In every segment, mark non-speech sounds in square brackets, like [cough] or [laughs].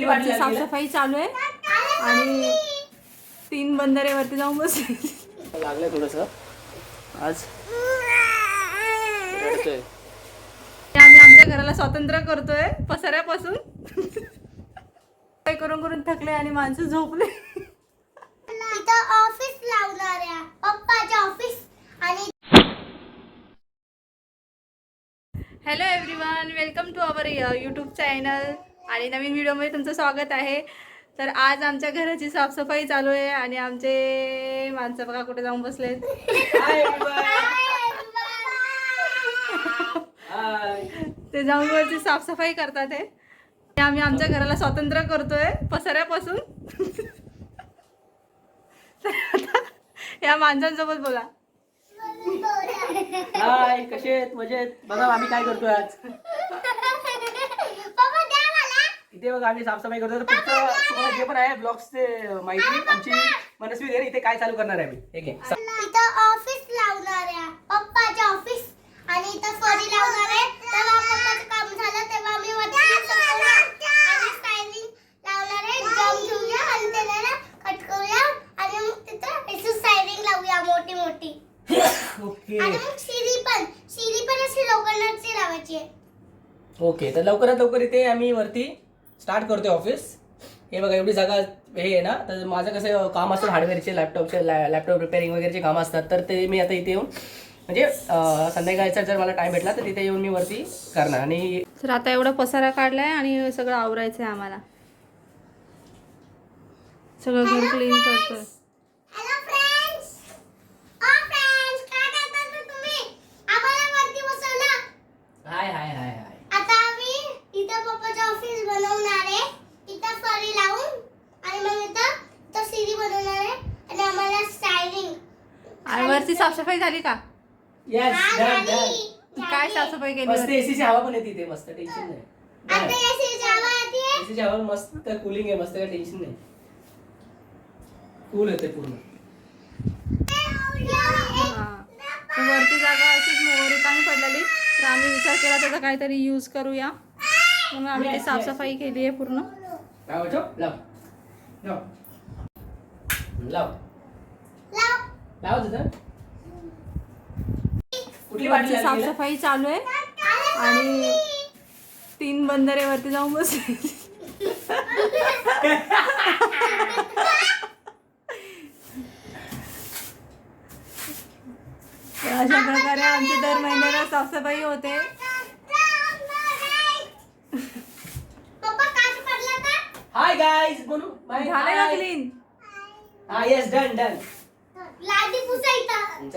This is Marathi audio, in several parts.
वरची साफसफाई चालू आहे. आणि तीन बंधारे वरती जाऊन बसले. लागलंय थोडस. आज आम्ही आमच्या घराला स्वातंत्र्य करतोय पसाऱ्यापासून. काय करून करून थकले आणि माणसं झोपले. इथं ऑफिस लावणाऱ्या पप्पाचे ऑफिस आणि hello everyone welcome to our YouTube channel आणि नवीन व्हिडिओमध्ये तुमचं स्वागत आहे. तर आज आमच्या घराची साफसफाई चालू आहे आणि आमचे माणसं बघा कुठे जाऊन बसले ते जाऊन वरची साफसफाई करतात हे. आम्ही आमच्या घराला स्वातंत्र्य करतोय पसाऱ्यापासून. या माणसांसोबत बोला. हाय कसे आहेत? मजेत? बघा आम्ही काय करतोय आज? इथे बघा आम्ही साफसफाई तर पुढचं तुम्हाला जे पण आहे ब्लॉग्सचे माहिती आमची मनस्वी दे इथे काय चालू करणार आहे आम्ही. हे घे. सा- इथं ऑफिस लावणाऱ्या पप्पाचे ऑफिस आणि इथं फरी लावणार आहे. तेव्हा पप्पाचं काम झालं तेव्हा वरती ना. आणि लावणार आहे. घेऊया आणि त्याला ना कट करूया. आणि मग तिथं लावूया मोठी मोठी. ओके. आणि मग पण. शिरी पण अशी लोखंडाची लावायची आहे. ओके तर लवकरात लवकर इथे आम्ही वरती स्टार्ट करतोय ऑफिस. हे बघा एवढी जागा हे आहे ना तर माझं कसं काम असतं हार्डवेअरचे लॅपटॉपचे लॅपटॉप रिपेअरिंग वगैरेचे काम असतात. तर ते मी आता इथे येऊन म्हणजे संध्याकाळचा जर मला टाइम भेटला तर तिथे येऊन मी वरती करणार. आणि तर आता एवढा पसारा काढलाय आणि सगळं आवरायचं आहे आम्हाला. सगळं घर क्लीन करतोय हॅलो फ्रेंड्स ओ फ्रेंड्स काय करता तर तुम्ही आम्हाला वरती बसवलं हाय हाय हाय हाय आता आम्ही इथं पप्पाचं ऑफिस बनवणार आहे इथं फरी लावून आणि मग इथं इथं सिरी बनवणार आहे आणि आम्हाला स्टायलिंग आणि साफसफाई झाली का? येस डन डन काय साफसफाई केली? मस्त वरती? एसीची हवा पण येते इथे मस्त टेन्शन नाही. एसीची हवा मस्त कुलिंग आहे मस्त काय टेन्शन नाही. कूल येते पूर्ण. हा. तर वरती जागा अशीच मोहर रिकामी पडलेली. तर आम्ही विचार केला त्याचा काहीतरी यूज करूया. म्हणून आम्ही ती साफसफाई केली आहे पूर्ण. लाव लाव. लाव. लाव. लाव. लाव तिथं. कुठली लागली साफसफाई चालू आहे. आणि तीन बंधारे वरती जाऊन बसले. तर अशा प्रकारे आमची दर महिन्याला साफसफाई होते. हाय गाईज बोलू. बाय झाले का क्लीन हा येस डन डन लादी पुसायचं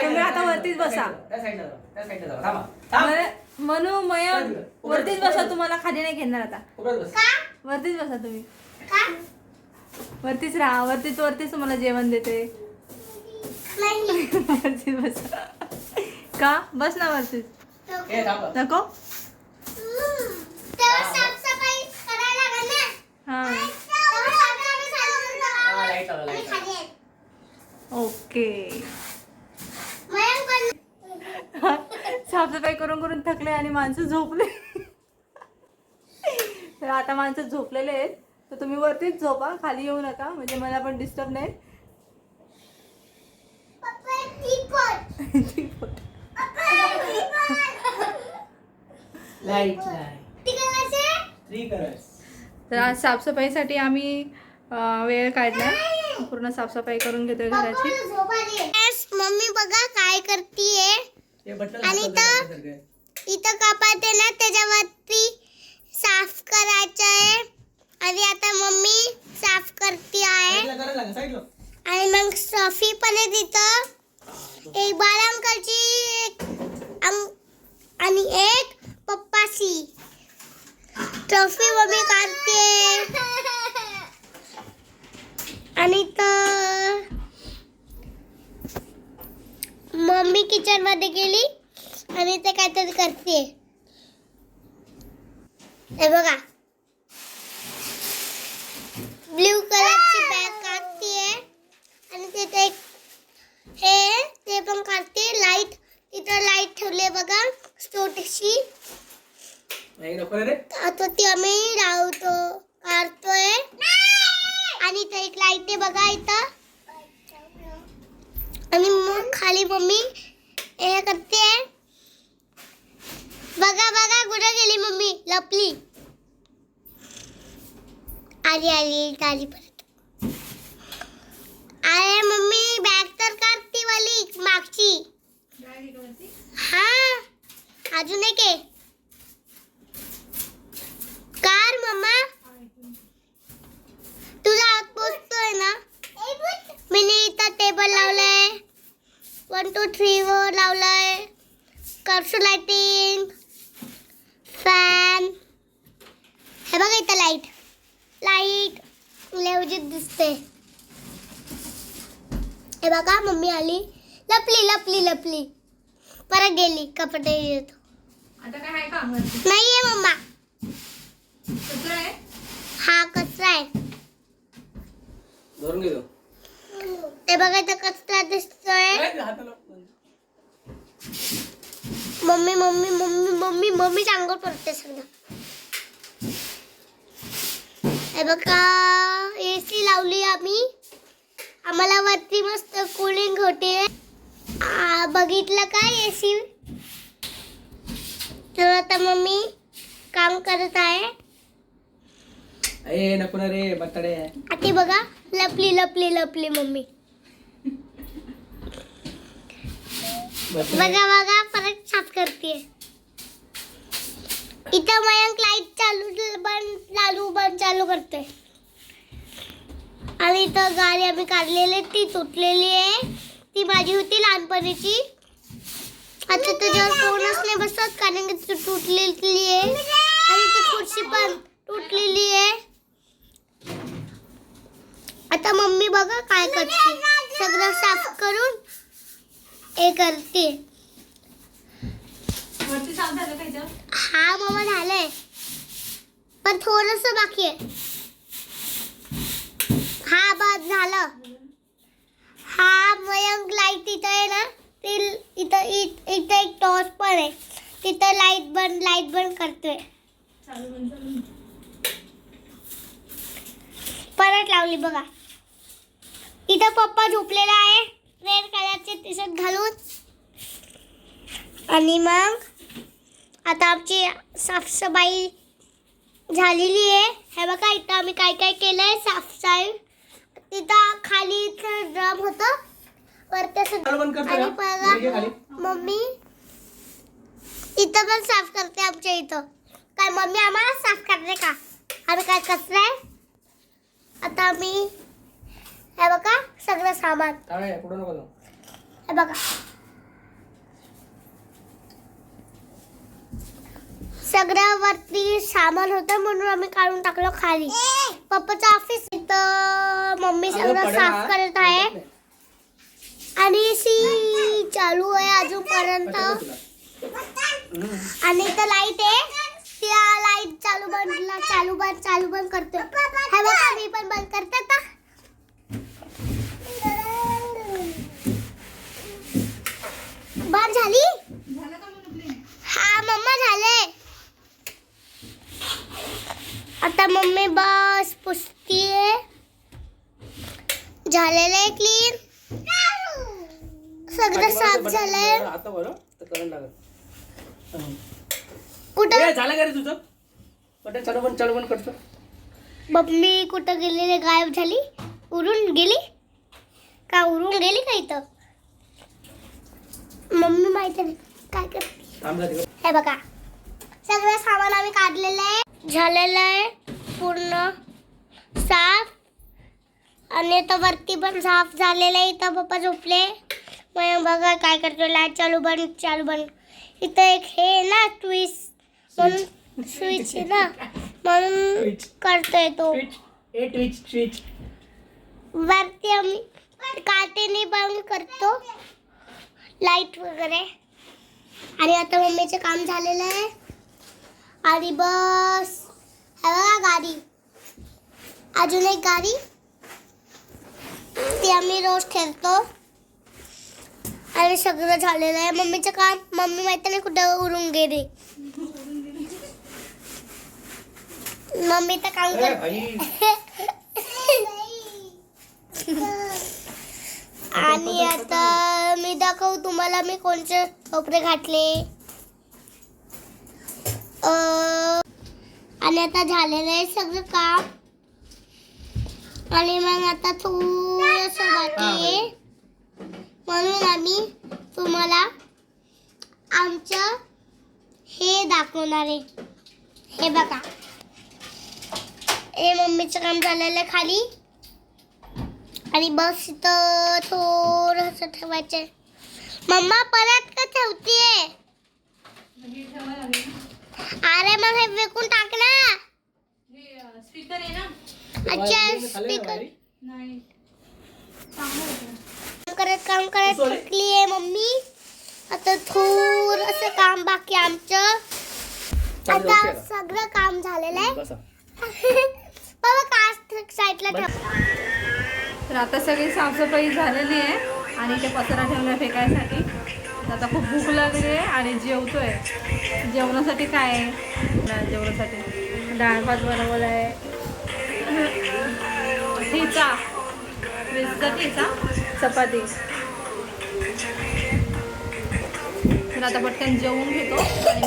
तुम्ही आता वरतीच बसा. त्या साईडला जाऊ त्या साईडला जाऊ. थांबा थांब. म्हण- म्हणू मयंक वरतीच बसा तुम्हाला खाली नाही घेणार आता. बस. वरतीच बसा तुम्ही. का? वरतीच राहा वरतीच वरतीच तुम्हाला जेवण देते. नाही. वरतीच बसा. का? बस ना वरतीच. हे थांबा नको? हा. हा लाइट लावा लाइट. ओके. साफसफाई करून करून थकले आणि माणसं झोपले. तर आता माणसं झोपलेले आहेत. तर तुम्ही वरतीच झोपा खाली येऊ नका म्हणजे मला पण डिस्टर्ब नाही. तर आज साफसफाईसाठी आम्ही वेळ काढलाय पूर्ण साफसफाई करून घेतोय घराची. मम्मी बघा काय करतीये. हे आणि इथं? इथं आहे ना त्याच्यावरती साफ करायचं आहे आणि आता मम्मी साफ करते आहे. आणि मग सफी पण आहे तिथं. एक बाल अंकलची एक आणि एक पप्पाची ट्रॉफी मम्मी काढते आणि तर मम्मी किचनमध्ये गेली आणि ते काहीतरी करते. हे बघा. ब्ल्यू कलरची बॅग काढते आणि तिथे एक हे ते पण काढते. लाइट तिथं लाइट ठेवले बघा छोटीशी आता ती आम्ही लावतो काढतोय. आणि इथं एक लाइट आहे बघा इथं. आणि मग खाली मम्मी। हे। करते बघा बघा कुठं गेली मम्मी। लपली आली आली आली परत अरे मम्मी बॅग तर काढ ती वाली मागची। हा अजून एक आहे कार मम्मा तुझा हात पोचतोय ना मी इथं टेबल लावलंय वन टू थ्री वर लावलंय. कर्सू लाइटिंग फॅन हे बघा इथं लाइट लाइट लेवजीत दिसते. हे बघा मम्मी आली. लपली लपली लपली. परत गेली कपडे येतो. आता काय आहे नाहीये मम्मा. कचरा आहे? हा कचरा आहे. धरून घेतो. ते बघा इथं कचरा दिसतोय. हाताला mummy mummy mummy mummy mummy अंघोळ पडते सगळं. हे बघा ए सी लावली आम्ही. आम्हाला वरती मस्त कुलिंग होते. आ, बघितलं का ए सी तर आता मम्मी काम करत आहे. ए नको रे बटाडे आता बघा लपली लपली लपली मम्मी. बघा बघा परत साफ करते. इथं मयंक लाइट चालू बंद चालू बंद चालू करते आणि इथं गाडी आम्ही काढलेली ती तुटलेली आहे. ती माझी होती लहानपणीची. आता तुझ्यावर कोणच नाही बसत कारण की तू तुटलेली आहे. आणि ती खुर्ची पण तुटलेली आहे. आता मम्मी बघा काय करते. सगळं साफ करून हे करते. वरती साफ झालं पाहिजे हा मामा झालंय. पण थोडस बाकी आहे. हा बस झालं. हा मयंक लाइट इथं आहे ना ते इथं इ- इथं एक टॉर्च पण आहे. तिथं लाइट बंद लाइट बंद करतोय. चालू बंद चालू परत लावली बघा. इथं पप्पा झोपलेला आहे. रेड कलरचे टी शर्ट घालून. आणि मग आता आमची साफसफाई झालेली आहे. हे बघा इथं आम्ही काय काय केलंय साफसफाई. तिथं खाली इथं ड्रम होतं. वरती असं आणि बघा मम्मी इथं पण साफ करते आमच्या इथं. काय मम्मी आम्हाला साफ करते का? आम्ही काय कचरा आहे आता आम्ही हे बघा सगळं सामान. काय पुढे नको जाऊ. हे बघा. सगळं वरती सामान होतं म्हणून आम्ही काढून टाकलं खाली. पप्पाचं ऑफिस इथं. मम्मी सगळं. साफ करत आहे. आणि सी चालू आहे अजूनपर्यंत. आणि इथं लाइट आहे. त्या लाइट चालू बंद चालू बंद चालू बंद करतोय. हे बघा मी पण बंद करते बंद झाली? हा मम्मा झाले. आता मम्मी बस पुसतीये. झालेलं आहे क्लीन सगळं साफ झालंय. बरं, आता बरं तर करंट लागत. कुठं? ए, झालं का रे तुझं? बटन चालू बंद चालू बंद करतो. मम्मी कुठं गेलेली? गायब झाली? उडून गेली? का उडून गेली का इथं? मम्मी माहिती नाही काय करते. हे बघा. सगळं सामान आम्ही काढलेलं आहे. झालेलं आहे. पूर्ण साफ. आणि इथं वरती पण साफ झालेलं आहे. इथं पप्पा झोपले. मग बघा काय करतो लाइट चालू बंद चालू बंद. इथं एक हे ना ट्विस म्हणून स्विच ना. म्हणून. करतोय तो. वरती आम्ही काटेने बंद करतो. लाइट वगैरे. आणि आता मम्मीचं काम झालेलं आहे. आणि बस. हे बघा गाडी. अजून एक गाडी. ती आम्ही रोज खेळतो आणि सगळं झालेलं आहे मम्मीचं काम. मम्मी माहिती नाही कुठं उरून गेली? मम्मी तर काम करते. [laughs] आई. आता मी दाखवू तुम्हाला मी कोणते कपडे घातले. आणि आता झालेलं आहे सगळं काम. आणि मग आता थोडस बाकी म्हणून आम्ही तुम्हाला आमचं हे दाखवणार आहे. हे बघा. हे मम्मीचं काम झालेलं आहे खाली. आणि बस इथं थोडस ठेवायचंय. मम्मा परत का ठेवतीये? अरे मग हे विकून टाक ना. स्पीकर आहे ना अच्छा स्पीकर? नाही. करत काम करत थकली आहे मम्मी. आता थोडस काम बाकी आमचं. आता. सगळं काम झालेलं आहे. बाबा कास्ट साईडला ठेव. तर आता सगळी साफसफाई झालेली आहे आणि ते पसारा ठेवला फेकायसाठी. आता खूप भूक लागली आहे आणि जेवतोय. जेवणासाठी काय आहे? ना, जेवणासाठी. डाळ भात बनवला आहे. ठेचा. वेजचा ठेचा. चपाती. तर आता पटकन जेवून घेतो आणि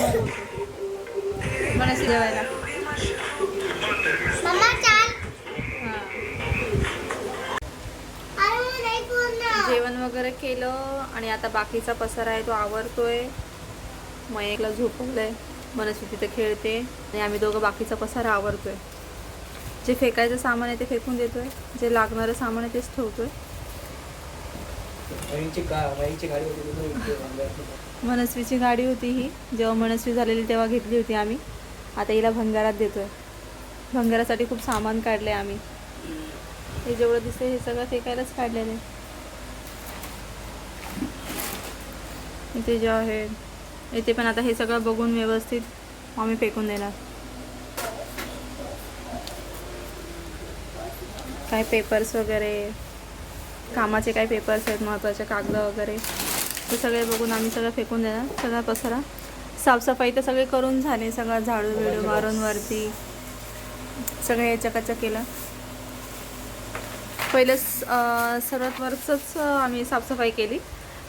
जेवायला मम्मा चाल हां अरे मग नाही पूर्ण जेवण वगैरे केलं आणि आता बाकीचा पसारा आहे तो आवरतोय. मयकला झोपवलंय. मनस्वी तिथे खेळते. आणि आम्ही दोघं बाकीचा पसारा आवरतोय. जे फेकायचं सामान आहे ते फेकून देतोय. जे लागणारं सामान आहे तेच ठेवतोय. [laughs] मनस्वीची गाडी होती ही. जेव्हा मनस्वी झालेली तेव्हा घेतली होती आम्ही. आता हिला भंगारात देतोय. भंगारासाठी खूप सामान काढले आम्ही. हे जेवढं दिसतंय हे सगळं फेकायलाच काढलेलं आहे इथे जे आहे इथे पण आता हे सगळं बघून व्यवस्थित आम्ही फेकून देणार. काय पेपर्स वगैरे कामाचे काय पेपर्स आहेत महत्त्वाचे कागद वगैरे ते सगळे बघून आम्ही सगळं फेकून देणार. सगळा पसरा. साफसफाई तर सगळे करून झाले सगळं झाडू बिडू मारून वरती. सगळं याच्याकाच्या केलं. पहिलं स- सर्वात वरचंच आम्ही साफसफाई केली.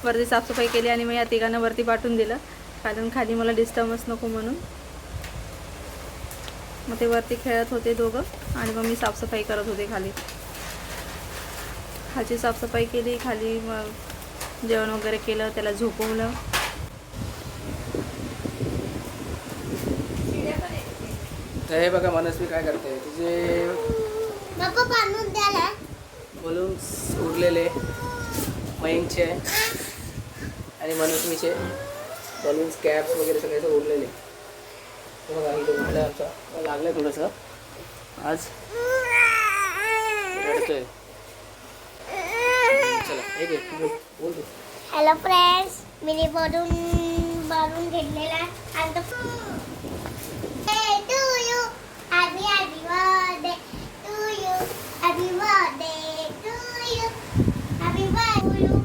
वरती साफसफाई केली आणि मग या तिघांना वरती पाठवून दिलं. कारण खाली मला डिस्टर्बन्स नको म्हणून. मग ते वरती खेळत होते दोघं आणि मग मी साफसफाई करत होते खाली. खालची साफसफाई केली खाली मग जेवण वगैरे केलं त्याला झोपवलं. तर हे बघा मनस्वी काय करते? द्याला बलून्स उरलेले मयंकचे आणि मनस्वीचे बलून्स कॅप्स वगैरे सगळे असं उरलेले बघा उठलं लागलं थोडंसं. आज रडतोय. चला बोल तू. हॅलो फ्रेंड्स मी भरून भरून घेतलेला. आहे आणि तो you happy happy birthday to you happy birthday to you happy birthday you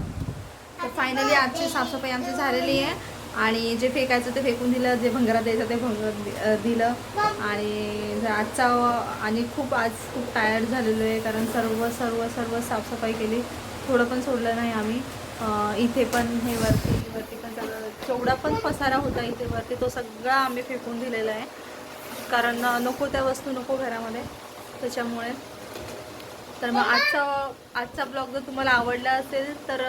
तर फायनली आजची साफसफाई आमची झालेली आहे. आणि जे फेकायचं ते फेकून दिलं जे भंगरा द्यायचं ते भंगर दिलं. आणि आजचा आणि खूप आज खूप टायर्ड झालेलो आहे कारण सर्व सर्व सर्व साफसफाई केली. थोडं पण सोडलं नाही आम्ही. इथे पण हे वरती वरती पण सगळं जेवढा पण पसारा होता इथे वरती तो सगळा आम्ही फेकून दिलेला आहे. कारण नको त्या वस्तू नको घरामध्ये. त्याच्यामुळे तर मग आजचा आजचा ब्लॉग जर तुम्हाला आवडला असेल तर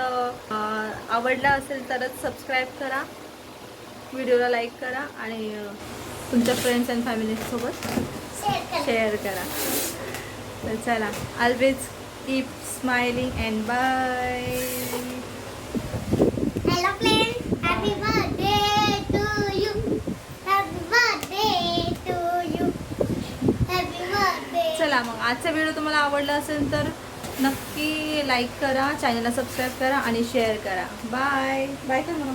आवडला असेल तरच सबस्क्राईब करा व्हिडिओला लाईक करा आणि तुमच्या फ्रेंड्स अँड फॅमिलीसोबत शेअर करा. तर चला always keep smiling and bye hello friend happy birthday to you happy birthday to you happy birthday चला मग आजचा व्हिडिओ तुम्हाला आवडला असेल तर नक्की लाईक करा चॅनलला सबस्क्राईब करा आणि शेअर करा. बाय बाय करा